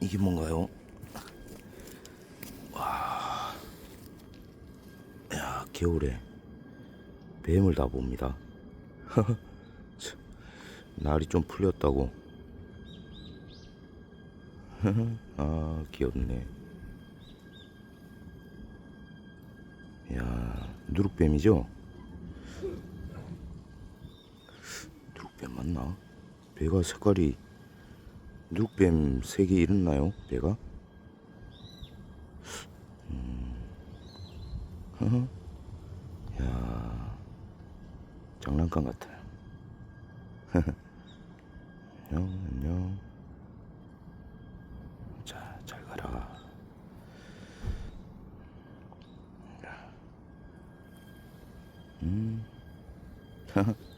이게 뭔가요? 와, 야 겨울에 뱀을 다 봅니다. 참, 날이 좀 풀렸다고. 아 귀엽네. 야 누룩뱀이죠? 누룩뱀 맞나? 배가 색깔이 누룩뱀 색이 이렇나요? 배가? 음. 야 장난감 같아요. 안녕 안녕. 자, 잘 가라. 음.